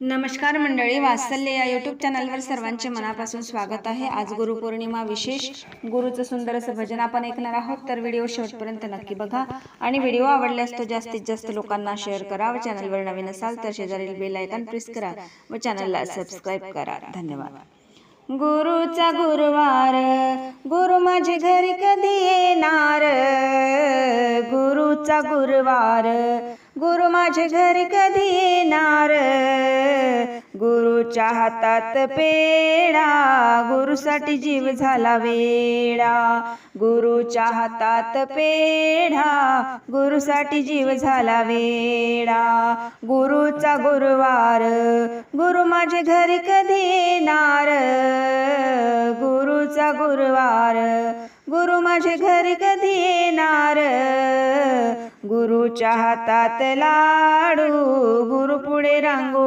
नमस्कार मंडळी वात्सल्य या यूट्यूब चॅनलवर सर्वांचे मनापासून स्वागत आहे. आज गुरुपौर्णिमा विशेष. गुरुचं सुंदर असं भजन आपण ऐकणार आहोत. तर व्हिडिओ शेवटपर्यंत नक्की बघा. आणि व्हिडिओ आवडल्यास तो जास्तीत जास्त लोकांना शेअर करा व चॅनलवर नवीन असाल तर शेजारील बेल आयकॉन प्रेस करा व चॅनलला सबस्क्राईब करा. धन्यवाद. गुरुचा गुरुवार. गुरु माझे घरी कधी येणार? गुरुचा गुरुवार. गुरु माझे घरी कधी येणार? गुरुच्या हातात पेढा गुरुसाठी जीव झाला वेडा गुरुच्या हातात पेढा गुरुसाठी जीव झाला वेडा गुरुचा गुरुवार गुरु माझे घरी कधी येणार? गुरुचा गुरुवार गुरु माझे घरी कधी येणार? गुरुच्या हातात लाडू गुरु पुढे रांगोळी